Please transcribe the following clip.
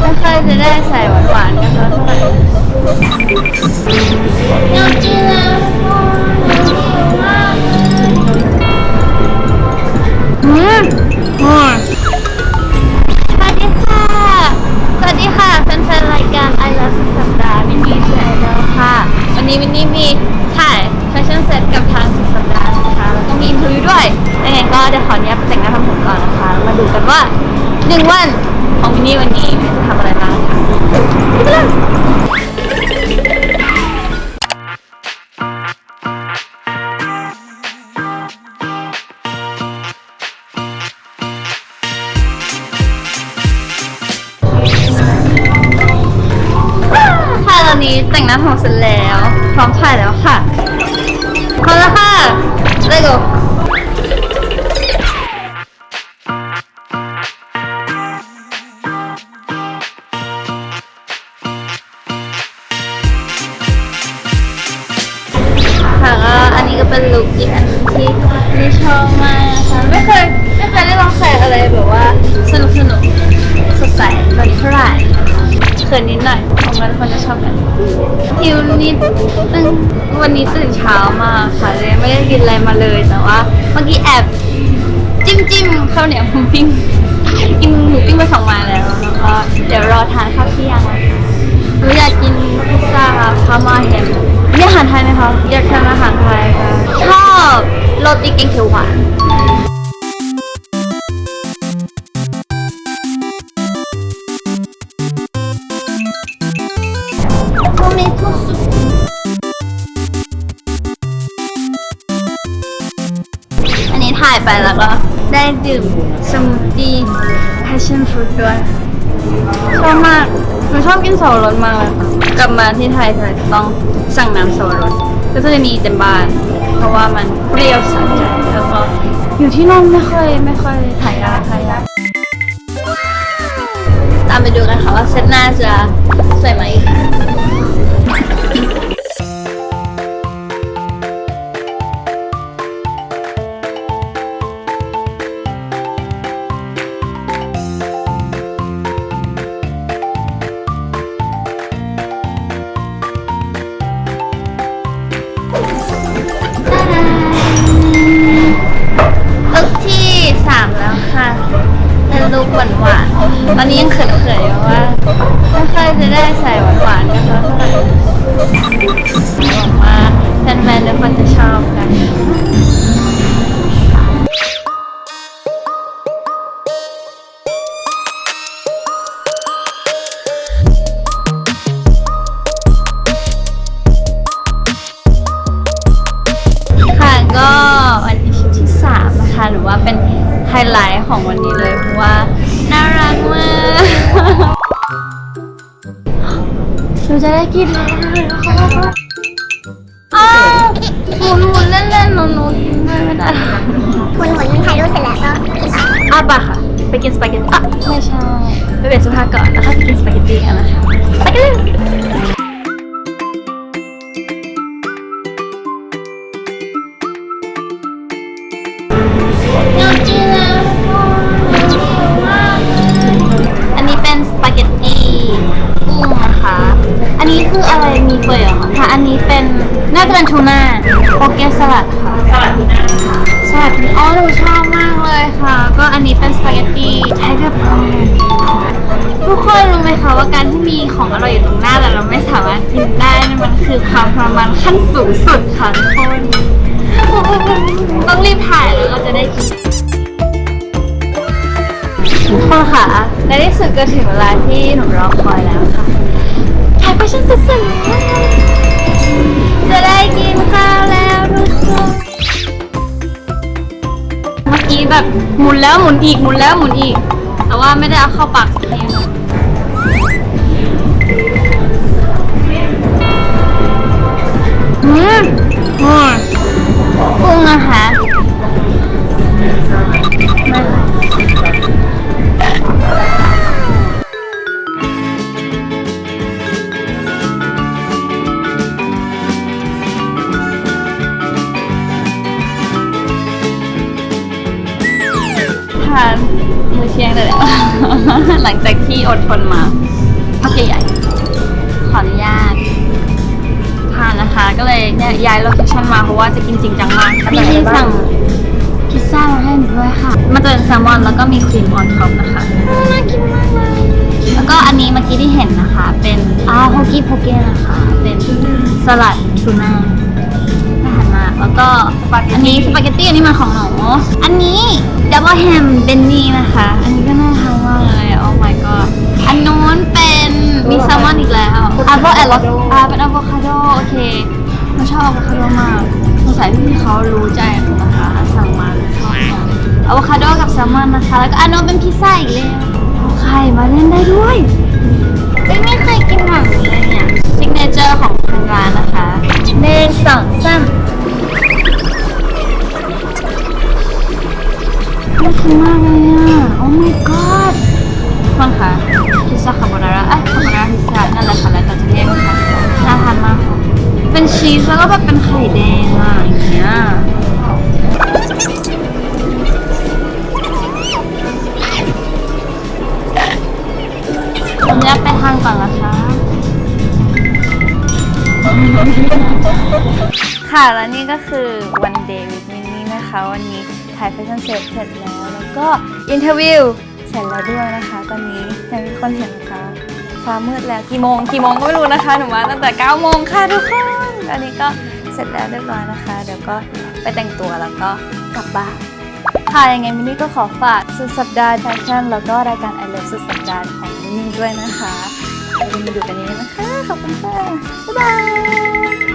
ไม่ค่อยจะได้ใส่หวานๆกันเท่าไหร่อยากกินแล้วอืมอืมสวัสดีค่ะ สวัสดีค่ะแฟนๆรายการ I Love สุดสัปดาห์มินนี่ชื่อไอดอลค่ะ วันนี้มินนี่มีถ่ายแฟชั่นเซ็ตกับทางสุดสัปดาห์นะคะแล้วก็มีอินเทอร์วิวด้วยยังไงก็เดี๋ยวขออนุญาตไปแต่งหน้าทำผมก่อนนะคะมาดูกันว่า หนึ่งวันของมินนี่วันนี้มินจะทำอะไรบ้างค่ะไปกันเลยค่ะตอนนี้แต่งหน้าผมเสร็จแล้ว พร้อมถ่ายแล้วค่ะ นนี้ก็เป็นลุคอีกอันหนึงที่ที่ชอบมากค่ะไม่เคยไม่เคยได้ลองใส่อะไรแบบว่าสนุกสนุกสดใสแบบนี้เท่าไหร่เขินนิดหน่อยผมว่าทุกคนจะชอบกันหิวนิดนึงวันนี้ตื่นเช้ามากค่ะเลยไม่ได้กินอะไรมาเลยแต่ว่าเมื่อกี้แอบจิ้มจิ้มข้าวเหนียวหมูปิ้งกินหมูปิ้งมาสองมาแล้วแล้วก็เดี๋ยวรอทานข้าวเที่ยงหนูอยากกินพิซซ่าครับพามาเฮมนี่อาหารไทยไหมคะอยากทานอาหารไทย โรตีแกงเขียวหวานโทเมโตซุปอันนี้ถ่ายไปแล้วก็ได้ดื่มสมูทตี้ passion fruit ด้วย ชอบมากหนูชอบกินสับปะรดมากเลยค่ะกลับมาที่ไทยเธอจะต้องสั่งน้ำสับปะรดก็จะมีเต็มบ้าน เพราะว่ามันเปรี้ยวสะใจแล้วก็อยู่ที่นั่นไม่ค่อยไม่ค่อยถ่ายได้ถ่ายได้ตามไปดูกันค่ะว่าเซตหน้าจะสวยไหม ค่ะเป็นลูกหวานหวานตอนนี้ยังเขินๆอยู่ว่าไม่ค่อยจะได้ใส่หวานหวานกันเท่าไหร่หวังว่าแฟนๆทุกคนจะชอบกัน ของวันนี้เลยเพราะว่าน่ารักมากหนูจะได้กินแล้วนะคะอ้าวหมุนหมุนเล่นๆหนูหนูกินได้ไม่ได้คุณหมุนถ่ายรูปเสร็จแล้วก็กินต่ออะปะค่ะ ไปกินสปาเกตตี้อะไม่ใช่ไปเปลี่ยนเสื้อผ้าก่อนแล้วค่อยไปกินสปาเกตตี้กันนะคะไปกันเลย อันนี้คืออะไรมีเฟยเหรอคะค่ะ อันนี้เป็นน่าจะเป็นทูน่าโปเกสลัดค่ะ สลัดทูน่าค่ะสลัดทูน่าอ๋อหนูชอบมากเลยค่ะ ก็อันนี้เป็นสปาเกตตี้ไทเกอร์พรทุกคนรู้ไหมคะว่าการที่มีของอร่อยอยู่ตรงหน้าแต่เราไม่สามารถกินได้นั่นมันคือความทรมานขั้นสูงสุดค่ะทุกคน ต้องรีบถ่ายแล้วเราจะได้กินทุกคนค่ะในที่สุดก็ถึงเวลาที่หนูรอคอยแล้วค่ะถ่ายแฟชั่นสุดๆจะได้กินข้าวแล้วทุกคนเมื่อกี้แบบหมุนแล้วหมุนอีกหมุนแล้วหมุนอีก แต่ว่าไม่ได้เอาเข้าปากสักที อดทนมาพักใหญ่ๆขออนุญาตทานนะคะ ก็เลยเนี่ยย้ายโลเคชั่นมาเพราะว่าจะกินจริงจังมากมีที่สั่งพิซซ่ามาให้หนูด้วยค่ะมันจะเป็นแซลมอนแล้วก็มีครีมออนท็อปนะคะน่ากินมากเลยแล้วก็อันนี้เมื่อกี้ที่เห็นนะคะ เป็นอาโฮกี้โพเก้นะคะ เป็นสลัดทูน่าน่าทานมากแล้วก็อันนี้สปาเกตตี้อันนี้มาของหนูอันนี้ดับเบิลแฮมเบนนี่นะคะ อันนี้ก็น่าทานมากเลย โอ้ my god อันนู้นเป็นมีแซลมอนอีกแล้วอัลโวแอลอ่าเป็นอะโวคาโดโอเคหนูชอบอะโวคาโดมากสงสัยพี่เขารู้ใจหนูนะคะสั่งมาชอบมากอะโวคาโดกับแซลมอนนะคะ แล้วก็อันนู้นเป็นพิซซ่าอีกแล้วไข่มาเล่นได้ด้วยไม่ไม่เคยกินแบบนี้เลยเนี่ยซิกเนเจอร์ของทางร้านนะคะ ชีสแล้วก็แบบเป็นไข่แดงอะอย่างเงี้ยผมอยากไปทางก่อนนะคะค่ะแล้วนี่ก็คือวันเดย์วิดมินนี่นะคะ วันนี้ถ่ายแฟชั่นเซตเสร็จแล้ว แล้วก็อินเทอร์วิวเสร็จแล้วด้วยนะคะ ตอนนี้ยังมีคนเห็นนะคะฟ้ามืดแล้วกี่โมงกี่โมงก็ไม่รู้นะคะ หนูมาตั้งแต่9โมงค่ะทุกคน ตอนนี้ก็เสร็จแล้วเรียบร้อยนะคะ เดี๋ยวก็ไปแต่งตัวแล้วก็กลับบ้านค่ะยังไงมินนี่ก็ขอฝากสุดสัปดาห์แฟชั่นแล้วก็รายการไอเลิฟสุดสัปดาห์ของมินนี่ด้วยนะคะอย่าลืมมาดูกันนี้นะคะ ขอบคุณค่ะ บ๊ายบาย